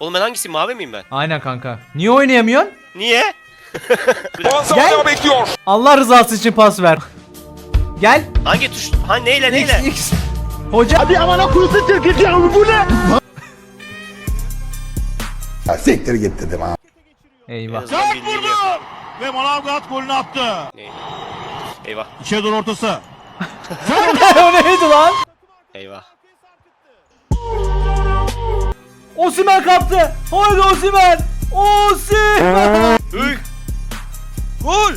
Oğlum ben hangisiyim mavi miyim ben? Aynen kanka. Niye oynayamıyorsun? Niye? 10 saniye bekliyor. Allah rızası için pas ver. Gel. Hangi tuş? Ha neyle X neyle? X. Hoca. Hadi Ya siktir git dedim ha. Eyvah. bildiğini yap. Ve Manavgat golünü attı. Eyvah. İçe doğru ortası. o neydi lan? Eyvah. Osimen kaptı. Haydi Osimen. Osimen. Gol!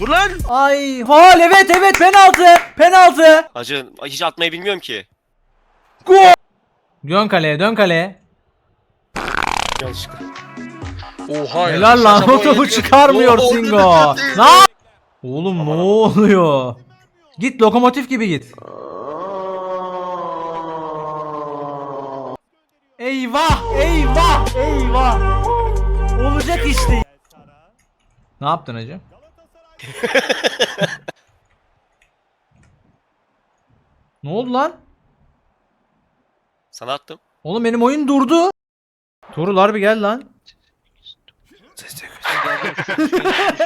Dur lan! Ay faal evet evet penaltı. Penaltı. Acı hiç atmayı bilmiyorum ki. Gol. Dön kaleye dön kaleye. Yanlışlıkla. Oha Helal lan o topu çıkarmıyor Singo. Ne Oğlum ne oluyor? Git lokomotif gibi git. Eyvah eyvah eyvah. Olacak işte. Ne yaptın hacı? ne oldu lan? Sana attım. Oğlum benim oyun durdu. Tuğrul harbi gel lan.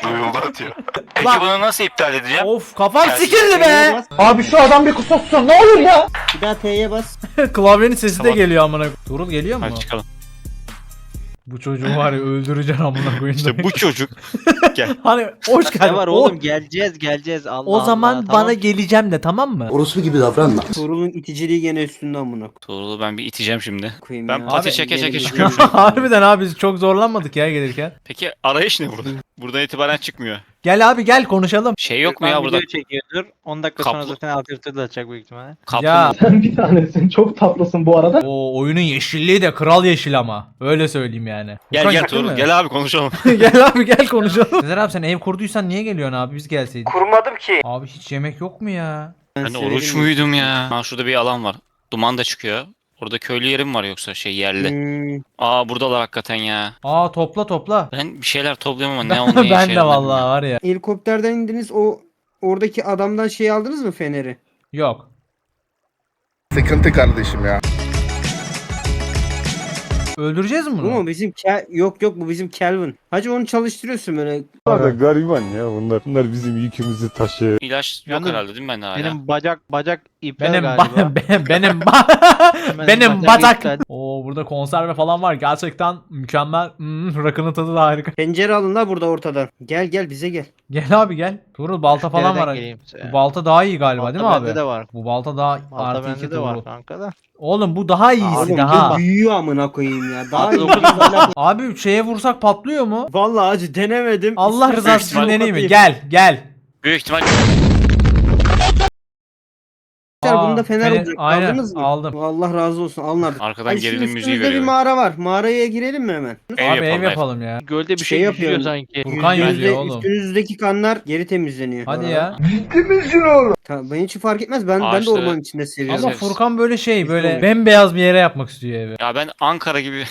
Duyuldu atıyor. Peki Bak. bunu nasıl iptal edeceğim? Of kafam sikildi be. Abi şu adam bir kusursun ne olur ya. Bir daha T'ye bas. Klavyenin sesi de Tamam. geliyor amına. Tuğrul geliyor mu? Hadi çıkalım. Bu çocuğu var ya öldüreceksin amına koyayım. İşte bu çocuk. hani hoş geldin. Ne var O- oğlum geleceğiz geleceğiz Allah O, zaman Allah, bana tamam. geleceğim de tamam mı? Orospu gibi davranma. Tuğrul'un iticiliği gene üstünde amına Tuğrul'u ben bir iteceğim şimdi. koyayım Ben ya. pati Abi, çeke çeke çıkıyorum şu an. Harbiden abi biz çok zorlanmadık ya gelirken. Peki arayış ne burada? Buradan itibaren çıkmıyor. Gel abi gel konuşalım. Şey yok mu ya burada? çekiyordur. 10 dakika sonra Kaplı- zaten alt yırtı atacak büyük ihtimalle. Kaplı Ya. Sen bir tanesin çok tatlısın bu arada. O oyunun yeşilliği de kral yeşil ama. Öyle söyleyeyim yani. Gel Furkan gel gittin Tuğrul gel abi konuşalım. gel abi gel konuşalım. Sezer abi sen ev kurduysan niye geliyorsun abi biz gelseydik. Kurmadım ki. Abi hiç yemek yok mu ya? Ben söyledim oruç muydum ya? Ha şurada bir alan var. Duman da çıkıyor. Orada köylü yerim var yoksa şey yerli. Hmm, Aa buradalar hakikaten ya. Aa topla topla. Ben bir şeyler topluyorum ama ne onu ne ben de vallahi var ya. helikopterden indiniz o oradaki adamdan şey aldınız mı feneri? Yok. Sıkıntı kardeşim ya. Öldüreceğiz mi Bu bunu? mu bizim Kel- yok yok bu bizim Kelvin. Hacı onu çalıştırıyorsun böyle. Bunlar da gariban ya bunlar. Bunlar bizim yükümüzü taşıyor. İlaç yok Yalnız herhalde değil mi bende hala? Benim bacak bacak iptal Benim galiba. ba- benim benim ba- Benim bacak. Oo burada konserve falan var. Gerçekten mükemmel. Hmm, rakının tadı da harika. Pencere alın la burada ortadan. Gel gel bize gel. Gel abi gel. Tuğrul balta falan Nereden var. geleyim? Bu balta daha iyi galiba Balta değil mi abi? bende de var. Bu balta daha Balta artı iki bende de var Tuğrul. kanka da. Oğlum bu daha iyisi Oğlum daha. bu büyüyor amına koyayım ya. Daha iyi. Abi şeye vursak patlıyor mu? Vallahi hacı denemedim. Allah rızası için ihtimal deneyeyim mi? kapatayım. Gel gel. Büyük ihtimal Bunda fener fener- olacak. aynen, Aldınız mı? aldım. Allah razı olsun alın artık. arkadan Ay, şu gerilim müziği üstümüzde bir mağara var. Mağaraya girelim mi hemen? Ev abi yapalım, ev ev. yapalım ya. Gölde bir Şey şey, yüzüyor sanki. Furkan Yüzde- yüzüyor oğlum. Üstünüzdeki kanlar geri temizleniyor. Hadi ya. Tamam, ben hiç fark etmez. Ben ben de Ağaçları- ormanın içinde seviyorum. Ama. Furkan böyle şey böyle bembeyaz bir yere yapmak istiyor evi. Ya ben Ankara gibi